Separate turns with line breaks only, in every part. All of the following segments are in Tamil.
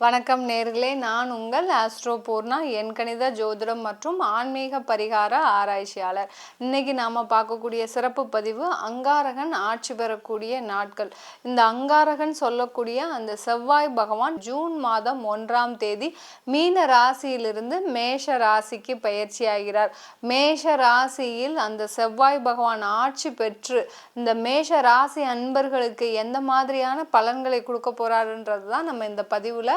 வணக்கம் நேர்களே. நான் உங்கள் ஆஸ்ட்ரோ பூர்ணா எண்கணித ஜோதிடம் மற்றும் ஆன்மீக பரிகார ஆராய்ச்சியாளர். இன்னைக்கு நாம் பார்க்கக்கூடிய சிறப்பு பதிவு அங்காரகன் ஆட்சி பெறக்கூடிய நாட்கள். இந்த அங்காரகன் சொல்லக்கூடிய அந்த செவ்வாய் பகவான் ஜூன் மாதம் ஒன்றாம் தேதி மீன ராசியிலிருந்து மேஷ ராசிக்கு பயிற்சி ஆகிறார் மேஷ ராசியில் அந்த செவ்வாய் பகவான் ஆட்சி பெற்று இந்த மேஷ ராசி அன்பர்களுக்கு எந்த மாதிரியான பலன்களை கொடுக்க போறாருன்றது தான் நம்ம இந்த பதிவில்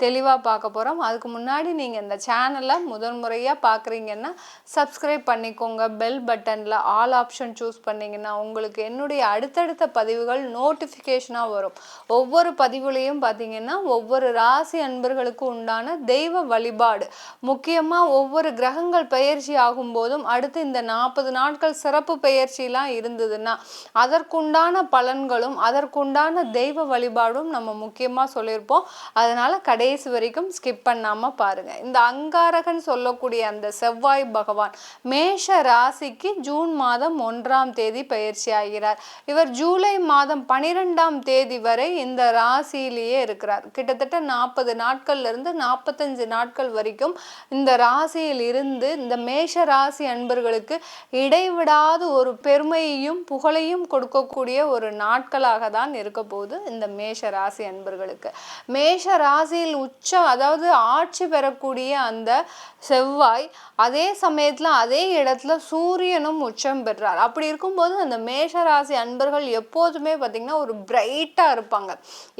தெளிவாக பார்க்க போகிறோம் அதுக்கு முன்னாடி நீங்கள் இந்த சேனலை முதல் முறையாக பார்க்குறீங்கன்னா சப்ஸ்கிரைப் பண்ணிக்கோங்க. பெல் பட்டனில் ஆல் ஆப்ஷன் சூஸ் பண்ணிங்கன்னா உங்களுக்கு என்னுடைய அடுத்தடுத்த பதிவுகள் நோட்டிஃபிகேஷனாக வரும். ஒவ்வொரு பதிவுலையும் பார்த்தீங்கன்னா ஒவ்வொரு ராசி அன்பர்களுக்கு உண்டான தெய்வ வழிபாடு. முக்கியமாக ஒவ்வொரு கிரகங்கள் பயிற்சி ஆகும்போதும் அடுத்து இந்த நாற்பது நாட்கள் சிறப்பு பயிற்சிலாம் இருந்ததுன்னா அதற்குண்டான பலன்களும் அதற்குண்டான தெய்வ வழிபாடும் நம்ம முக்கியமாக சொல்லியிருப்போம். அதனால் கடைசி வரைக்கும் ஸ்கிப் பண்ணாமல் பாருங்கள் இந்த அங்காரகன் சொல்லக்கூடிய அந்த செவ்வாய் பகவான் மேஷ ராசிக்கு ஜூன் மாதம் ஒன்றாம் தேதி பயிற்சி ஆகிறார். இவர் ஜூலை மாதம் பனிரெண்டாம் தேதி வரை இந்த ராசியிலேயே இருக்கிறார். கிட்டத்தட்ட நாற்பது நாட்கள்லேருந்து நாற்பத்தஞ்சு நாட்கள் வரைக்கும் இந்த ராசியில் இருந்து இந்த மேஷ ராசி அன்பர்களுக்கு இடைவிடாத ஒரு பெருமையையும் புகழையும் கொடுக்கக்கூடிய ஒரு நாட்களாக தான் இருக்க போகுது இந்த மேஷ ராசி அன்பர்களுக்கு. மேஷ ராசியில் உச்ச அதாவது ஆட்சி பெறக்கூடிய அந்த செவ்வாய் அதே சமயத்தில் அதே இடத்துல சூரியனும் உச்சம் பெற்றார். அப்படி இருக்கும்போது அந்த மேஷ ராசி அன்பர்கள் எப்போதுமே பார்த்திங்கன்னா ஒரு பிரைட்டாக இருப்பாங்க.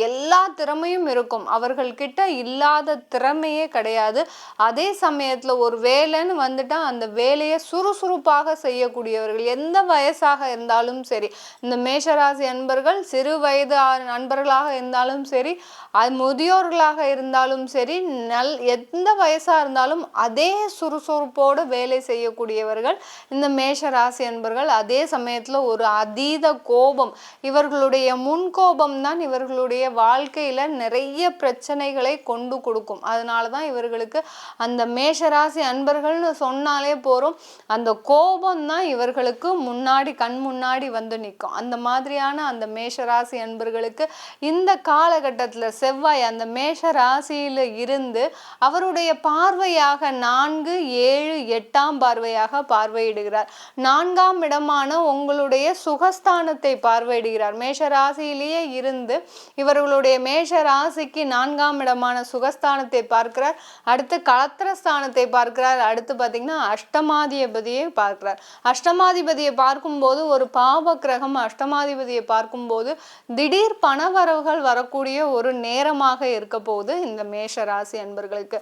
எல்லா திறமையும் இருக்கும். அவர்கள்கிட்ட இல்லாத திறமையே கிடையாது. அதே சமயத்தில் ஒரு வேலைன்னு வந்துட்டால் அந்த வேலையை சுறுசுறுப்பாக செய்யக்கூடியவர்கள் எந்த வயசாக இருந்தாலும் சரி இந்த மேஷராசி அன்பர்கள் சிறு வயது நண்பர்களாக இருந்தாலும் சரி அது முதியோர்களாக இருந்தாலும் சரி நல் எந்த வயசாக இருந்தாலும் அதே சுறுசுறுப்போடு வேலை செய்யக்கூடியவர்கள் இந்த மேஷ ராசி அன்பர்கள் அதே சமயத்தில் ஒரு அதீத கோபம். இவர்களுடைய முன்கோபம் தான் இவர்களுடைய வாழ்க்கையில் நிறைய பிரச்சனைகளை கொண்டு கொடுக்கும். அதனால தான் இவர்களுக்கு அந்த மேஷராசி அன்பர்கள்னு சொன்னாலே போகிறோம் அந்த கோபம் தான் இவர்களுக்கு முன்னாடி கண் முன்னாடி வந்து நிற்கும் அந்த மாதிரியான அந்த மேஷராசி அன்பர்களுக்கு இந்த காலகட்டத்தில் செவ்வாய் அந்த மேஷராசி ராசியில் இருந்து அவருடைய பார்வையாக நான்கு ஏழு எட்டாம் பார்வையாக பார்வையிடுகிறார். நான்காம் இடமான உங்களுடைய சுகஸ்தானத்தை பார்வையிடுகிறார். மேஷ ராசியிலேயே இருந்து இவர்களுடைய மேஷ ராசிக்கு நான்காம் இடமான சுகஸ்தானத்தை பார்க்கிறார். அடுத்து கலத்திரஸ்தானத்தை பார்க்கிறார். அடுத்து பார்த்தீங்கன்னா அஷ்டமாதிபதியை பார்க்கிறார். அஷ்டமாதிபதியை பார்க்கும்போது ஒரு பாவ கிரகம் அஷ்டமாதிபதியை பார்க்கும்போது திடீர் பணவரவுகள் வரக்கூடிய ஒரு நேரமாக இருக்க போகுது. இந்த மேஷ ராசி அன்பர்களுக்கு.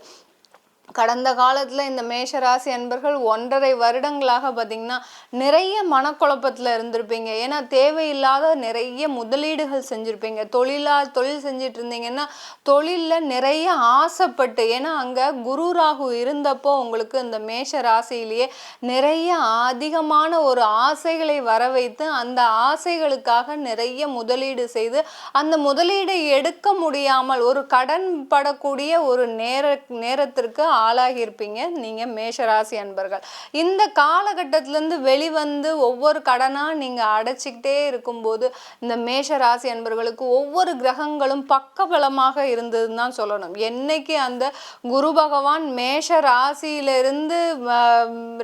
கடந்த காலத்தில் இந்த மேஷராசி அன்பர்கள் ஒன்றரை வருடங்களாக பார்த்தீங்கன்னா நிறைய மனக்குழப்பத்தில் இருந்திருப்பீங்க. ஏன்னா தேவையில்லாத நிறைய முதலீடுகள் செஞ்சுருப்பீங்க. தொழிலாக தொழில் செஞ்சுட்டு இருந்தீங்கன்னா தொழிலில் நிறைய ஆசைப்பட்டு ஏன்னா அங்கே குரு ராகு இருந்தப்போ உங்களுக்கு இந்த மேஷ ராசியிலேயே நிறைய அதிகமான ஒரு ஆசைகளை வர வைத்து அந்த ஆசைகளுக்காக நிறைய முதலீடு செய்து அந்த முதலீடை எடுக்க முடியாமல் ஒரு கடன் படக்கூடிய ஒரு நேர நேரத்திற்கு ஆளாகியிருப்பீங்க. நீங்கள் மேஷராசி அன்பர்கள். இந்த காலகட்டத்திலேருந்து வெளிவந்து ஒவ்வொரு கடனாக நீங்கள் அடைச்சிக்கிட்டே இருக்கும்போது இந்த மேஷராசி அன்பர்களுக்கு ஒவ்வொரு கிரகங்களும் பக்கபலமாக இருந்ததுன்னு தான் சொல்லணும். என்னைக்கு அந்த குரு பகவான் மேஷ ராசியிலிருந்து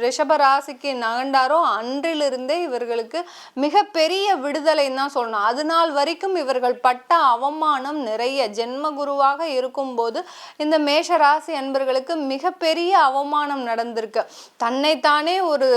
ரிஷப ராசிக்கு நகண்டாரோ அன்றிலிருந்தே இவர்களுக்கு மிகப்பெரிய விடுதலைன்னு தான் சொல்லணும். அது நாள் வரைக்கும் இவர்கள் பட்ட அவமானம் நிறைய. ஜென்ம குருவாக இருக்கும்போது இந்த மேஷ ராசி அன்பர்களுக்கு மிகப்பெரிய அவமானம் நடந்திருக்கு. தன்னைத்தானே ஒரு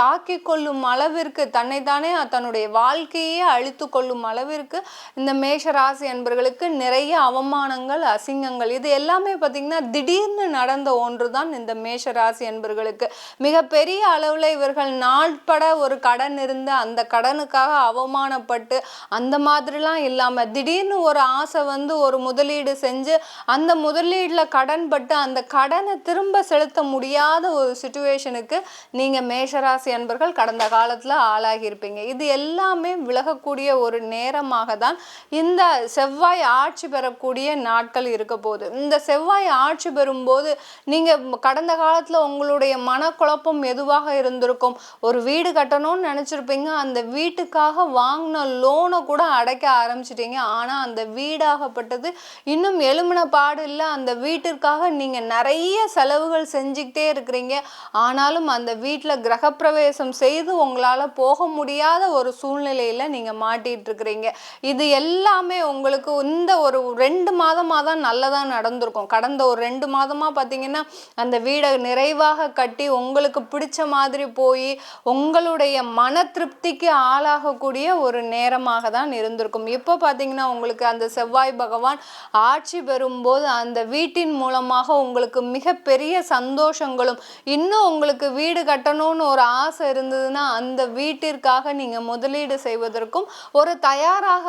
தாக்கி கொள்ளும் அளவிற்கு தன்னைத்தானே தன்னுடைய வாழ்க்கையே அழித்து கொள்ளும் அளவிற்கு இந்த மேஷராசி அன்பர்களுக்கு நிறைய அவமானங்கள் அசிங்கங்கள் இது எல்லாமே பார்த்திங்கன்னா திடீர்னு நடந்த ஒன்று தான் இந்த மேஷராசி அன்பர்களுக்கு. மிகப்பெரிய அளவில் இவர்கள் நாட்பட ஒரு கடன் இருந்து அந்த கடனுக்காக அவமானப்பட்டு அந்த மாதிரிலாம் இல்லாமல் திடீர்னு ஒரு ஆசை வந்து ஒரு முதலீடு செஞ்சு அந்த முதலீடில் கடன் பட்டு அந்த கடன் கடனை திரும்ப செலுத்த முடியாத ஒரு சுச்சுவேஷனுக்கு நீங்கள் மேஷராசி அன்பர்கள் கடந்த காலத்தில் ஆளாகியிருப்பீங்க. இது எல்லாமே விலகக்கூடிய ஒரு நேரமாக தான் இந்த செவ்வாய் ஆட்சி பெறக்கூடிய நாட்கள் இருக்க போகுது. இந்த செவ்வாய் ஆட்சி பெறும்போது நீங்கள் கடந்த காலத்தில் உங்களுடைய மனக்குழப்பம் எதுவாக இருந்திருக்கும்? ஒரு வீடு கட்டணும்னு நினச்சிருப்பீங்க. அந்த வீட்டுக்காக வாங்கின லோனை கூட அடைக்க ஆரம்பிச்சிட்டீங்க. ஆனால் அந்த வீடாகப்பட்டது இன்னும் எலுமின பாடு இல்லை. அந்த வீட்டிற்காக நீங்கள் நிறைய நிறைய செலவுகள் செஞ்சுக்கிட்டே இருக்கிறீங்க. ஆனாலும் அந்த வீட்டில் கிரகப்பிரவேசம் செய்து உங்களால் போக முடியாத ஒரு சூழ்நிலையில் நீங்கள் மாட்டிட்டு இருக்கிறீங்க. இது எல்லாமே உங்களுக்கு இந்த ஒரு ரெண்டு மாதமாக தான் நல்லதாக நடந்திருக்கும். கடந்த ஒரு ரெண்டு மாதமாக பார்த்தீங்கன்னா அந்த வீடை நிறைவாக கட்டி உங்களுக்கு பிடிச்ச மாதிரி போய் உங்களுடைய மன திருப்திக்கு ஆளாகக்கூடிய ஒரு நேரமாக தான் இருந்திருக்கும். இப்போ பார்த்தீங்கன்னா உங்களுக்கு அந்த செவ்வாய் பகவான் ஆட்சி பெறும்போது அந்த வீட்டின் மூலமாக உங்களுக்கு மிகப்பெரிய சந்தோஷங்களும் இன்னும் உங்களுக்கு வீடு கட்டணும்னு ஒரு ஆசை இருந்ததுன்னா அந்த வீட்டிற்காக நீங்கள் முதலீடு செய்வதற்கும் ஒரு தயாராக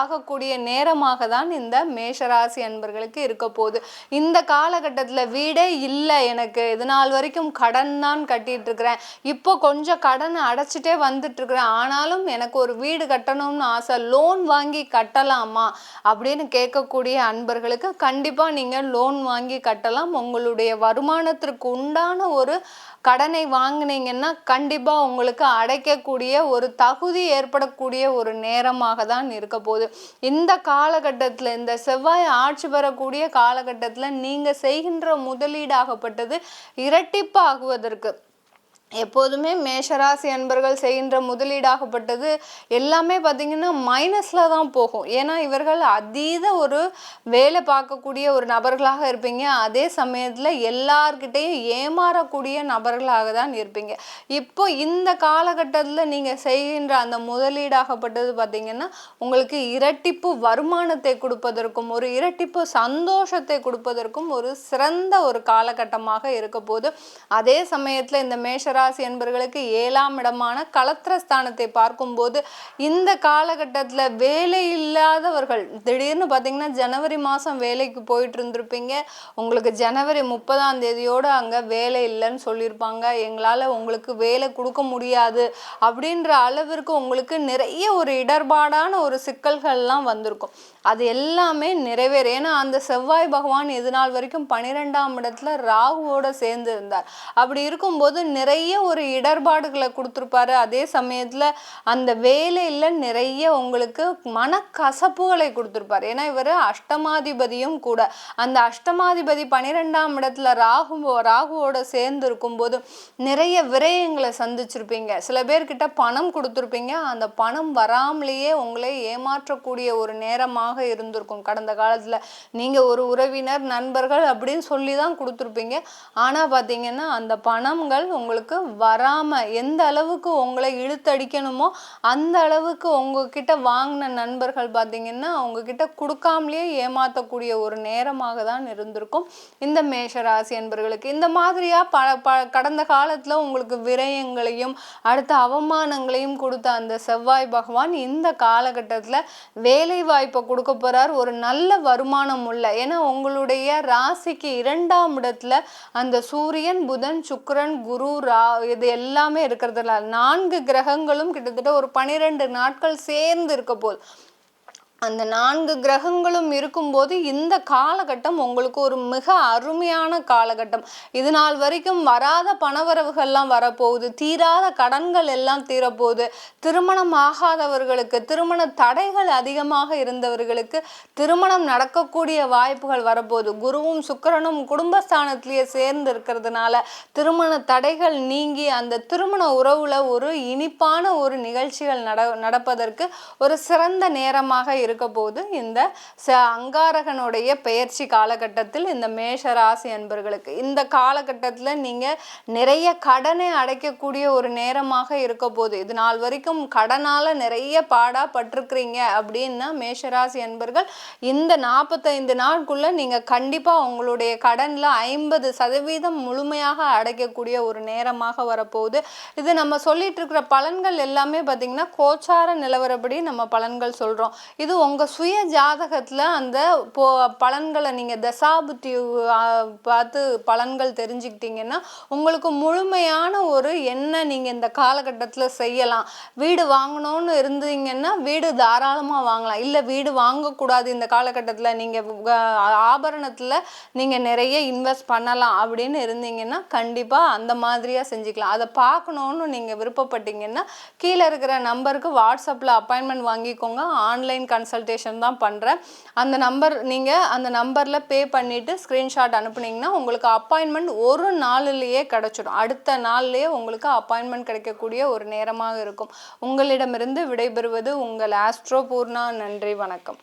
ஆகக்கூடிய நேரமாக தான் இந்த மேஷராசி அன்பர்களுக்கு இருக்க போகுது. இந்த காலகட்டத்தில் வீடே இல்லை எனக்கு. இது நாள் வரைக்கும் கடன் தான் கட்டிட்டு இருக்கிறேன். இப்போ கொஞ்சம் கடன் அடைச்சிட்டே வந்துட்டு இருக்கிறேன். ஆனாலும் எனக்கு ஒரு வீடு கட்டணும்னு ஆசை. லோன் வாங்கி கட்டலாமா? அப்படின்னு கேட்கக்கூடிய அன்பர்களுக்கு கண்டிப்பாக நீங்கள் லோன் வாங்கி கட்டலாம். உங்களுடைய வருமானத்திற்கு உண்டான ஒரு கடனை வாங்கினீங்கன்னா கண்டிப்பாக உங்களுக்கு அடைக்கக்கூடிய ஒரு தகுதி ஏற்படக்கூடிய ஒரு நேரமாக தான் இருக்க போகுது. இந்த காலகட்டத்தில் இந்த செவ்வாய் ஆட்சி பெறக்கூடிய காலகட்டத்தில் நீங்கள் செய்கின்ற முதலீடாகப்பட்டது இரட்டிப்பாகுவதற்கு. எப்போதுமே மேஷராசி அன்பர்கள் செய்கின்ற முதலீடாகப்பட்டது எல்லாமே பார்த்திங்கன்னா மைனஸில் தான் போகும். ஏன்னா இவர்கள் அதீத ஒரு வேலை பார்க்கக்கூடிய ஒரு நபர்களாக இருப்பீங்க. அதே சமயத்தில் எல்லார்கிட்டையும் ஏமாறக்கூடிய நபர்களாக தான் இருப்பீங்க. இப்போ இந்த காலகட்டத்தில் நீங்கள் செய்கின்ற அந்த முதலீடாகப்பட்டது பார்த்திங்கன்னா உங்களுக்கு இரட்டிப்பு வருமானத்தை கொடுப்பதற்கும் ஒரு இரட்டிப்பு சந்தோஷத்தை கொடுப்பதற்கும் ஒரு சிறந்த ஒரு காலகட்டமாக இருக்க போது அதே சமயத்தில் இந்த மேஷ ராசி என்பர்களுக்கு ஏழாம் இடமான கலத்திரஸ்தானத்தை பார்க்கும்போது இந்த காலகட்டத்தில் வேலை இல்லாதவர்கள் திடீர்னு பார்த்தீங்கன்னா ஜனவரி மாதம் வேலைக்கு போயிட்டு இருந்திருப்பீங்க. உங்களுக்கு ஜனவரி முப்பதாம் தேதியோடு அங்கே வேலை இல்லைன்னு சொல்லியிருப்பாங்க. எங்களால் உங்களுக்கு வேலை கொடுக்க முடியாது அப்படின்ற அளவிற்கு உங்களுக்கு நிறைய ஒரு இடர்பாடான ஒரு சிக்கல்கள்லாம் வந்திருக்கும். அது எல்லாமே நிறைவேறு ஏன்னா அந்த செவ்வாய் பகவான் இது நாள் வரைக்கும் பன்னிரெண்டாம் இடத்துல ராகுவோட சேர்ந்து இருந்தார். அப்படி இருக்கும்போது நிறைய நிறைய ஒரு இடர்பாடுகளை கொடுத்துருப்பாரு. அதே சமயத்தில் அந்த வேலையில் நிறைய உங்களுக்கு மனக்கசப்புகளை கொடுத்துருப்பாரு. ஏன்னா இவர் அஷ்டமாதிபதியும் கூட. அந்த அஷ்டமாதிபதி பன்னிரெண்டாம் இடத்துல ராகு ராகுவோட சேர்ந்து இருக்கும்போது நிறைய விரயங்களை சந்திச்சிருப்பீங்க. சில பேர்கிட்ட பணம் கொடுத்துருப்பீங்க. அந்த பணம் வராமலேயே உங்களை ஏமாற்றக்கூடிய ஒரு நேரமாக இருந்திருக்கும். கடந்த காலத்தில் நீங்கள் ஒரு உறவினர் நண்பர்கள் அப்படின்னு சொல்லி தான் கொடுத்துருப்பீங்க. ஆனால் பார்த்தீங்கன்னா அந்த பணங்கள் உங்களுக்கு வராமல் எந்த அளவுக்கு உங்களை இழுத்தடிக்கணுமோ அந்த அளவுக்கு உங்ககிட்ட வாங்கின நண்பர்கள் பார்த்தீங்கன்னா உங்ககிட்ட கொடுக்காமலேயே ஏமாற்றக்கூடிய ஒரு நேரமாக தான் இருந்திருக்கும். இந்த மேஷராசி என்பர்களுக்கு இந்த மாதிரியாக ப ப கடந்த காலத்தில் உங்களுக்கு விரயங்களையும் அடுத்த அவமானங்களையும் கொடுத்த அந்த செவ்வாய் பகவான் இந்த காலகட்டத்தில் வேலை வாய்ப்பை கொடுக்க போகிறார் ஒரு நல்ல வருமானம் உள்ள ஏன்னா உங்களுடைய ராசிக்கு இரண்டாம் இடத்துல அந்த சூரியன் புதன் சுக்கரன் குரு ரா இது எல்லாமே இருக்கிறதுல நான்கு கிரகங்களும் கிட்டத்தட்ட ஒரு பனிரெண்டு நாட்கள் சேர்ந்து இருக்க போகுது அந்த நான்கு கிரகங்களும் இருக்கும்போது இந்த காலகட்டம் உங்களுக்கு ஒரு மிக அருமையான காலகட்டம். இது நாள் வரைக்கும் வராத பணவரவுகள்லாம் வரப்போகுது. தீராத கடன்கள் எல்லாம் தீரப்போகுது. திருமணம் ஆகாதவர்களுக்கு திருமண தடைகள் அதிகமாக இருந்தவர்களுக்கு திருமணம் நடக்கக்கூடிய வாய்ப்புகள் வரப்போகுது. குருவும் சுக்கரனும் குடும்பஸ்தானத்திலேயே சேர்ந்து இருக்கிறதுனால திருமண தடைகள் நீங்கி அந்த திருமண உறவுல ஒரு இனிப்பான ஒரு நிகழ்ச்சிகள் நட நடப்பதற்கு ஒரு சிறந்த நேரமாக இருக்க போது இந்த ச அங்காரகனுடைய பெயர்ச்சி காலகட்டத்தில் இந்த மேஷ ராசி அன்பர்களுக்கு இந்த காலகட்டத்தில் நீங்கள் நிறைய கடனை அடைக்கக்கூடிய ஒரு நேரமாக இருக்க போது இது நாள் வரைக்கும் கடனால் நிறைய பாடா பட்டிருக்கிறீங்க அப்படின்னா மேஷராசி அன்பர்கள் இந்த நாற்பத்தைந்து நாட்குள்ள நீங்கள் கண்டிப்பாக உங்களுடைய கடனில் ஐம்பது சதவீதம் முழுமையாக அடைக்கக்கூடிய ஒரு நேரமாக வரப்போகுது. இது நம்ம சொல்லிட்டு இருக்கிற பலன்கள் எல்லாமே பார்த்திங்கன்னா கோச்சார நிலவரப்படி நம்ம பலன்கள் சொல்கிறோம் இது உங்கள் சுய ஜாதகத்தில் அந்த போ பலன்களை நீங்கள் தசாபுத்தி பார்த்து பலன்கள் தெரிஞ்சுக்கிட்டீங்கன்னா உங்களுக்கு முழுமையான ஒரு என்ன நீங்கள் இந்த காலகட்டத்தில் செய்யலாம். வீடு வாங்கணும்னு இருந்தீங்கன்னா வீடு தாராளமாக வாங்கலாம். இல்லை வீடு வாங்கக்கூடாது இந்த காலகட்டத்தில். நீங்கள் ஆபரணத்தில் நீங்கள் நிறைய இன்வெஸ்ட் பண்ணலாம் அப்படின்னு இருந்தீங்கன்னா கண்டிப்பாக அந்த மாதிரியாக செஞ்சுக்கலாம். அதை பார்க்கணுன்னு நீங்கள் விருப்பப்பட்டீங்கன்னா கீழே இருக்கிற நம்பருக்கு வாட்ஸ்அப்பில் அப்பாயின்மெண்ட் வாங்கிக்கோங்க. ஆன்லைன் கன்சல்டேஷன் தான் பண்ணுறேன் அந்த நம்பர் நீங்கள் அந்த நம்பரில் பே பண்ணிவிட்டு ஸ்க்ரீன்ஷாட் அனுப்புனீங்கன்னா உங்களுக்கு அப்பாயின்மெண்ட் ஒரு நாளிலேயே கிடச்சிடும். அடுத்த நாள்லேயே உங்களுக்கு அப்பாயின்மெண்ட் கிடைக்கக்கூடிய ஒரு நேரமாக இருக்கும். உங்களிடமிருந்து விடைபெறுவது உங்கள் ஆஸ்ட்ரோ பூர்ணா. நன்றி வணக்கம்.